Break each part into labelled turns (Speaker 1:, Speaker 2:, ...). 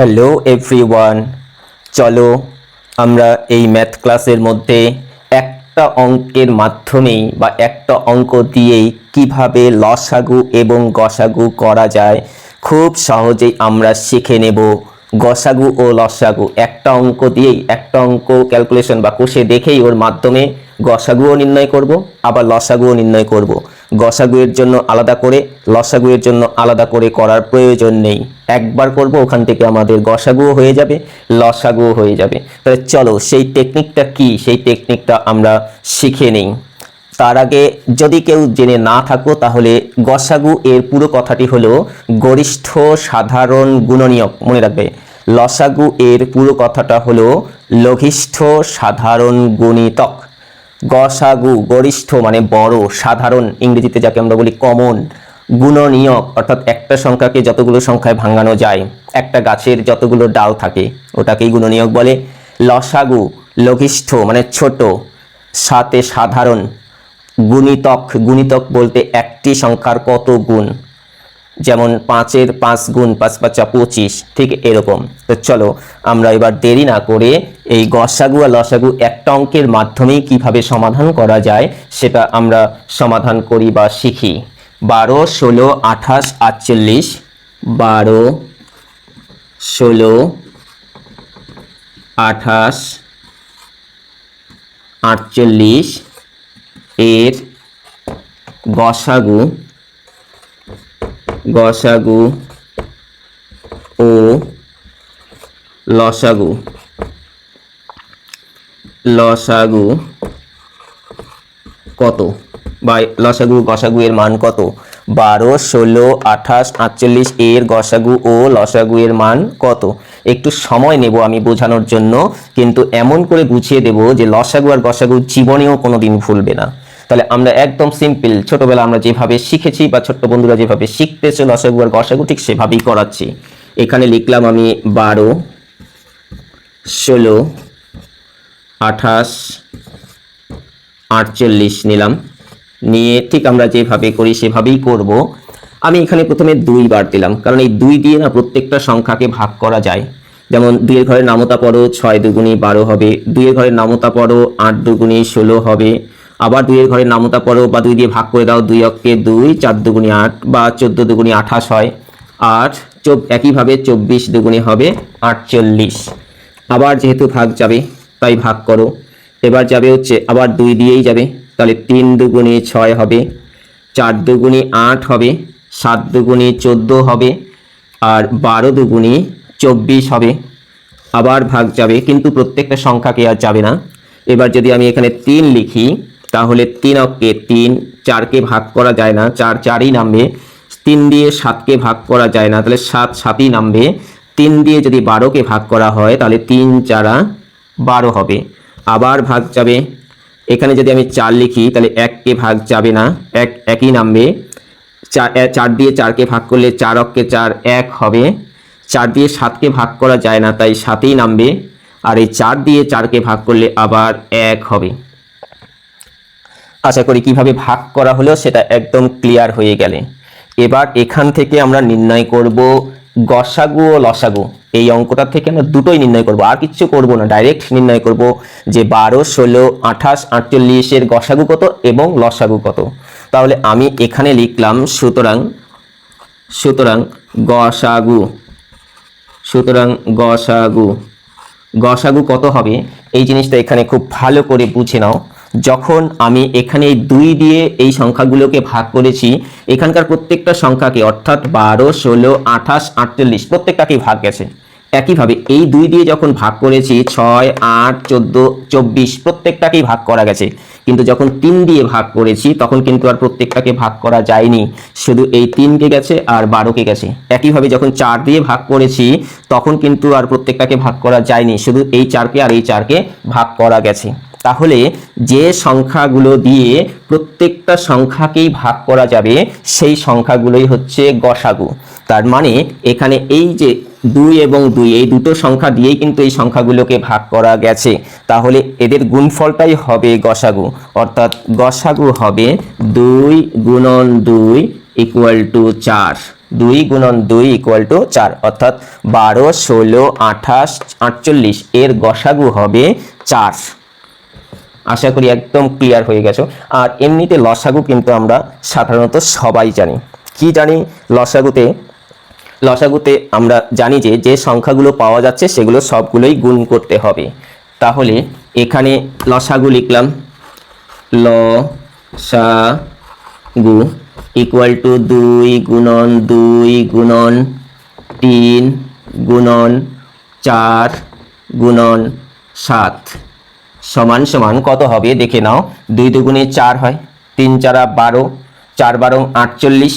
Speaker 1: Hello everyone চলো, আমরা এই ম্যাথ ক্লাসের মধ্যে একটা অঙ্কের মাধ্যমেই বা একটা অঙ্ক দিয়েই কীভাবে লসাগু এবং গসাগু করা যায়, খুব সহজেই আমরা শিখে নেব গসাগু ও লসাগু। একটা অঙ্ক দিয়েই, একটা অঙ্ক ক্যালকুলেশন বা কোষে দেখেই ওর মাধ্যমে গসাগুও নির্ণয় করব, আবার লসাগুও নির্ণয় করব। গসাগুয়ের জন্য আলাদা করে, লসাগুয়ের জন্য আলাদা করে করার প্রয়োজন নেই। একবার করব, ওখান থেকে আমাদের গসাগুও হয়ে যাবে, লসাগুও হয়ে যাবে। তাহলে চলো, সেই টেকনিকটা কি? সেই টেকনিকটা আমরা শিখে নিই। তার আগে যদি কেউ জেনে না থাকো, তাহলে গসাগু এর পুরো কথাটি হলো গরিষ্ঠ সাধারণ গুণনীয়ক। মনে রাখবে, লসাগু এর পুরো কথাটা হলো লঘিষ্ঠ সাধারণ গুণিতক। গসাগু, গরিষ্ঠ মানে বড়, সাধারণ ইংরেজিতে যাকে আমরা বলি কমন গুণনীয়ক অর্থাৎ একটা সংখ্যাকে যতগুলো সংখ্যায় ভাঙানো যায়, একটা গাছের যতগুলো ডাল থাকে, ওটাকেই গুণনীয়ক বলে। লসাগু, লঘিষ্ঠ মানে ছোট, সাথে সাধারণ, গুণিতক গুণিতক বলতে একটি সংখ্যার কত গুণ? যেমন পাঁচের পাঁচ গুণ পাঁচ পাঁচা পঁচিশ, ঠিক এরকম। তো চলো, আমরা এবার দেরি না করে এই গসাগু আর লসাগু একটা অঙ্কের মাধ্যমেই কীভাবে সমাধান করা যায়, সেটা আমরা সমাধান করি বা শিখি। বারো, ষোলো, আঠাশ, আটচল্লিশ, বারো, ষোলো, আঠাশ, আটচল্লিশ এর গসাগু গসাগু ও লসাগু। লসাগু কত? বা লসাগু, গসাগু এর মান কত? বারো, ষোলো, আঠাশ, আটচল্লিশ এর গসাগু ও লসাগু এর মান কত? একটু সময় নেব আমি বোঝানোর জন্য, কিন্তু এমন করে বুঝিয়ে দেব যে লসাগু আর গসাগু জীবনেও কোনো দিন ভুলবে না। তাহলে আমরা একদম সিম্পল ছোটবেলা আমরা যেভাবে শিখেছি বা ছোট্ট বন্ধুরা যেভাবে শিখতেছে লসাগু আর গসাগু ঠিক সেভাবেই করাচ্ছি। এখানে লিখলাম আমি বারো, ষোলো, আঠাশ, আটচল্লিশ নিলাম। নিয়ে ঠিক আমরা যেভাবে করি সেভাবেই করব। আমি এখানে প্রথমে দুই বার দিলাম, কারণ এই দুই দিয়ে না প্রত্যেকটা সংখ্যাকে ভাগ করা যায়। যেমন দুইয়ের ঘরের নামতা পড়ো ছয় দুগুণী বারো হবে, দুইয়ের ঘরের নামতা পড়ো আট দুগুণী ষোলো হবে আবার দুইয়ের ঘরে নামতা পড়ো বা দুই দিয়ে ভাগ করে দাও, দুই অক্ষে দুই, চার দুগুণী আট বা চোদ্দ দুগুণী আঠাশ হয়। আর একইভাবে চব্বিশ দুগুণী হবে আটচল্লিশ। আবার যেহেতু ভাগ যাবে, তাই ভাগ করো। এবার যাবে হচ্ছে, আবার দুই দিয়েই যাবে, তাহলে তিন দুগুণে ছয় হবে, চার দুগুণে আট হবে, সাত দুগুণে চোদ্দ হবে, আর বারো দুগুণে চব্বিশ হবে। আবার ভাগ যাবে, কিন্তু প্রত্যেকটা সংখ্যাকে আর যাবে না। এবার যদি আমি এখানে তিন লিখি তাহলে তিন অক্ষে তিন, চারকে ভাগ করা যায় না, চার চারই নামবে, তিন দিয়ে সাতকে ভাগ করা যায় না, তাহলে সাত সাতই নামবে, তিন দিয়ে যদি বারোকে ভাগ করা হয়, তাহলে তিন চারা বারো হবে। আবার ভাগ যাবে, এখানে যদি আমি চার লিখি, তাহলে এককে ভাগ যাবে না, এক, একই নামবে, চার চার দিয়ে চারকে ভাগ করলে চার অক্ষে চার এক হবে, চার দিয়ে সাতকে ভাগ করা যায় না, তাই সাতেই নামবে, আর এই চার দিয়ে চারকে ভাগ করলে আবার এক হবে। আশা করি কীভাবে ভাগ করা হলো সেটা একদম ক্লিয়ার হয়ে গেলে। এবার এখান থেকে আমরা নির্ণয় করব গসাগু ও লসাগু। এই অঙ্কটা থেকে আমরা দুটোই নির্ণয় করব, আর কিচ্ছু করব না। ডাইরেক্ট নির্ণয় করব যে বারো, ষোলো, আঠাশ আটচল্লিশের গসাগু কত এবং লসাগু কত। তাহলে আমি এখানে লিখলাম সুতরাং সুতরাং গসাগু সুতরাং গসাগু। গসাগু কত হবে? এই জিনিসটা এখানে খুব ভালো করে বুঝে নাও। যখন আমি এখানে দুই দিয়ে এই সংখ্যাগুলোকে ভাগ করেছি, এখানকার প্রত্যেকটা সংখ্যাকে অর্থাৎ বারো, ষোলো, আঠাশ, আটচল্লিশ প্রত্যেকটাকেই ভাগ গেছে। একইভাবে এই দুই দিয়ে যখন ভাগ করেছি, ছয়, আট, চোদ্দ, চব্বিশ প্রত্যেকটাকেই ভাগ করা গেছে। কিন্তু যখন তিন দিয়ে ভাগ করেছি, তখন কিন্তু আর প্রত্যেকটাকে ভাগ করা যায়নি। শুধু এই তিনকে গেছে আর বারোকে গেছে। একইভাবে যখন চার দিয়ে ভাগ করেছি, তখন কিন্তু আর প্রত্যেকটাকে ভাগ করা যায়নি। শুধু এই চারকে আর এই চারকে ভাগ করা গেছে। তাহলে যে সংখ্যাগুলো দিয়ে প্রত্যেকটা সংখ্যাকেই ভাগ করা যাবে, সেই সংখ্যাগুলোই হচ্ছে গসাগু। তার মানে এখানে এই যে দুই এবং দুই, এই দুটো সংখ্যা দিয়েই কিন্তু এই সংখ্যাগুলোকে ভাগ করা গেছে। তাহলে এদের গুণফলটাই হবে গসাগু। অর্থাৎ গসাগু হবে দুই গুণন দুই ইকুয়াল টু চার। দুই গুণন দুই ইকুয়াল টু চার। অর্থাৎ বারো, ষোলো, আঠাশ, আটচল্লিশ, এর গসাগু হবে চার। আশা করি একদম ক্লিয়ার হয়ে গেছো। আর এমনিতে লসাগু কিন্তু আমরা সাধারণত সবাই জানি। কি জানি লসাগুতে লসাগুতে আমরা জানি যে যে সংখ্যাগুলো পাওয়া যাচ্ছে সেগুলো সবগুলোই গুণ করতে হবে। তাহলে এখানে লসাগু লিখলাম ল সা গু ইকুয়াল টু দুই গুণন দুই গুণন তিন গুণন চার গুণন সাত। সমান সমান কত হবে? দেখে নাও। দুই দুগুণে চার হয়। তিন চারা বারো, চার বারো আটচল্লিশ।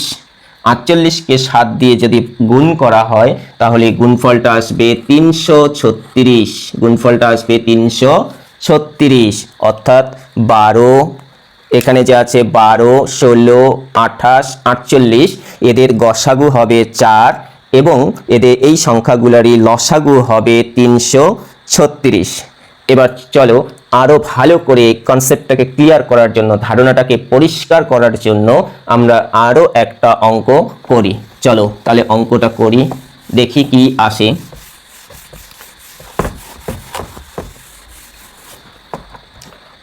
Speaker 1: আটচল্লিশকে সাত দিয়ে যদি গুণ করা হয়, তাহলে গুণফলটা আসবে তিনশো ছত্রিশ। গুণফলটা আসবে তিনশো ছত্রিশ। অর্থাৎ বারো। এখানে যে আছে বারো, ষোলো, আঠাশ, আটচল্লিশ, এদের গসাগু হবে চার এবং এদের এই সংখ্যাগুলোরই লসাগু হবে তিনশো ছত্রিশ। এবার চলো আরও ভালো করে কনসেপ্টটাকে ক্লিয়ার করার জন্য, ধারণাটাকে পরিষ্কার করার জন্য আমরা আরও একটা অঙ্ক করি। চলো তাহলে অঙ্কটা করি, দেখি কি আসে।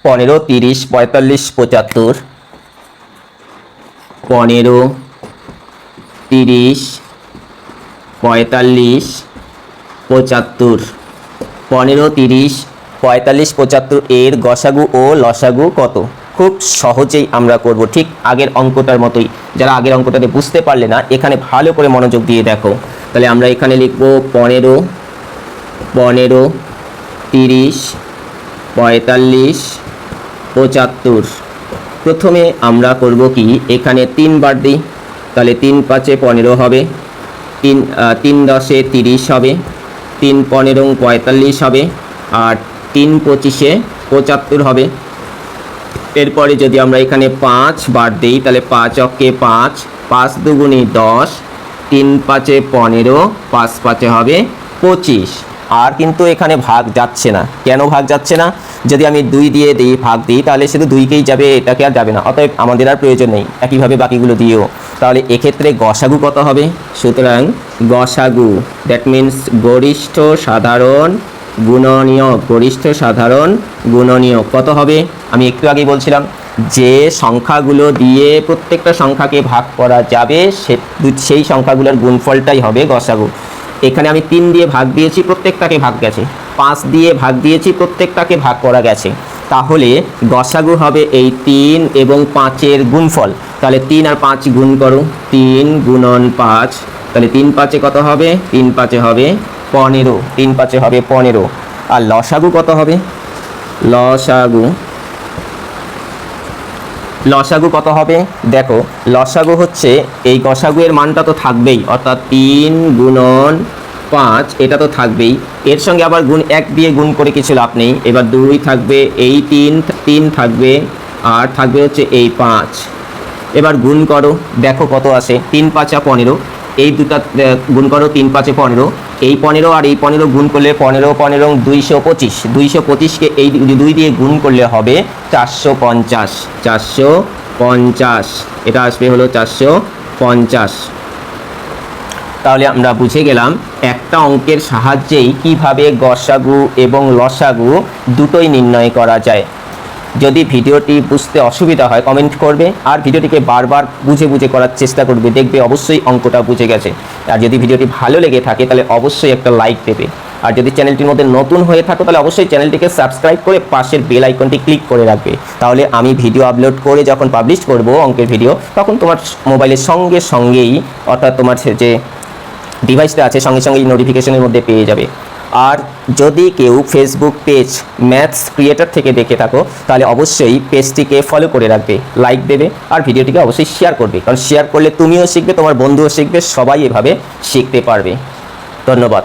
Speaker 1: পনেরো, তিরিশ, পঁয়তাল্লিশ, পঁচাত্তর। পনেরো, তিরিশ, পঁয়তাল্লিশ, পঁচাত্তর। পনেরো, তিরিশ পঁয়তাল্লিশ, পঁচাত্তর, এর গসাগু ও লসাগু কত? খুব সহজেই আমরা করব, ঠিক আগের অঙ্কটার মতোই। যারা আগের অঙ্কটাতে বুঝতে পারলে না, এখানে ভালো করে মনোযোগ দিয়ে দেখো। তাহলে আমরা এখানে লিখব পনেরো পনেরো, তিরিশ, পঁয়তাল্লিশ, পঁচাত্তর। প্রথমে আমরা করব কি, এখানে তিনবার দিই, তাহলে তিন পাঁচে পনেরো হবে, তিন তিন দশে তিরিশ হবে, তিন পনেরো পঁয়তাল্লিশ হবে, আর তিন পঁচিশে পঁচাত্তর হবে। এরপরে যদি আমরা এখানে পাঁচ বার দিই, তাহলে পাঁচ অক্কে পাঁচ পাঁচ দুগুণে দশ, তিন পাঁচে পনেরো, পাঁচ পাঁচে হবে পঁচিশ। আর কিন্তু এখানে ভাগ যাচ্ছে না। কেন ভাগ যাচ্ছে না? যদি আমি দুই দিয়ে দিই, ভাগ দিই, তাহলে শুধু দুইকেই যাবে, এটাকে আর যাবে না। অতএব আমাদের আর প্রয়োজন নেই। একইভাবে বাকিগুলো দিয়েও। তাহলে এক্ষেত্রে গসাগু কত হবে? সুতরাং গসাগু দ্যাট মিন্স গরিষ্ঠ, সাধারণ গুণনীয় গরিষ্ঠ সাধারণ গুণনীয় কত হবে? আমি একটু আগেই বলছিলাম, যে সংখ্যাগুলো দিয়ে প্রত্যেকটা সংখ্যাকে ভাগ করা যাবে, সে সেই সংখ্যাগুলোর গুণফলটাই হবে গসাগু। এখানে আমি তিন দিয়ে ভাগ দিয়েছি, প্রত্যেকটাকে ভাগ গেছে। পাঁচ দিয়ে ভাগ দিয়েছি, প্রত্যেকটাকে ভাগ করা গেছে। তাহলে গসাগু হবে এই তিন এবং পাঁচের গুণফল। তাহলে তিন আর পাঁচ গুণ করো। তিন গুণন পাঁচ। তাহলে তিন পাঁচে কত হবে? তিন পাঁচে হবে পনেরো, তিন পাঁচে হবে পনেরো। আর লসাগু কত হবে? লসাগু লসাগু কত হবে? দেখো, লসাগু হচ্ছে এই গসাগু মানটা তো থাকবেই, অর্থাৎ তিন গুণন পাঁচ, এটা তো থাকবেই। এর সঙ্গে আবার গুণ এক দিয়ে গুণ করে কিছু লাভ নেই। এবার দুই থাকবে এই তিন তিন থাকবে আর থাকবে হচ্ছে এই পাঁচ। এবার গুণ করো, দেখো কত আসে, তিন পাঁচা পনেরো, এই দুটা গুণ করো, তিন পাঁচে পনেরো। এই পনেরো আর এই পনেরো গুণ করলে পনেরো পনেরো দুইশো পঁচিশ। দুইশো পঁচিশকে এই দুই দিয়ে গুণ করলে হবে চারশো পঞ্চাশ। চারশো পঞ্চাশ। এটা আসবে হলো চারশো পঞ্চাশ। তাহলে আমরা বুঝে গেলাম একটা অঙ্কের সাহায্যেই কীভাবে গসাগু এবং লসাগু দুটোই নির্ণয় করা যায়। যদি ভিডিওটি বুঝতে অসুবিধা হয় কমেন্ট করবে। আর ভিডিওটিকে বারবার বুঝে বুঝে করার চেষ্টা করবে, দেখবে অবশ্যই অঙ্কটা বুঝে গেছে। আর যদি ভিডিওটি ভালো লেগে থাকে, তাহলে অবশ্যই একটা লাইক দেবে। আর যদি চ্যানেলটির মধ্যে নতুন হয়ে থাকো, তাহলে অবশ্যই চ্যানেলটিকে সাবস্ক্রাইব করে পাশের বেল আইকনটি ক্লিক করে রাখবে। তাহলে আমি ভিডিও আপলোড করে যখন পাবলিশ করব অঙ্কের ভিডিও তখন তোমার মোবাইলের সঙ্গে সঙ্গেই, অর্থাৎ তোমার যে ডিভাইসটা আছে, সঙ্গে সঙ্গে নোটিফিকেশনের মধ্যে পেয়ে যাবে। আর যদি কেউ ফেসবুক পেজ ম্যাথস ক্রিয়েটার থেকে দেখে থাকো, তাহলে অবশ্যই পেজটিকে ফলো করে রাখবে লাইক দেবে আর ভিডিওটিকে অবশ্যই শেয়ার করবে। কারণ শেয়ার করলে তুমিও শিখবে, তোমার বন্ধুও শিখবে, সবাই এভাবে শিখতে পারবে। ধন্যবাদ।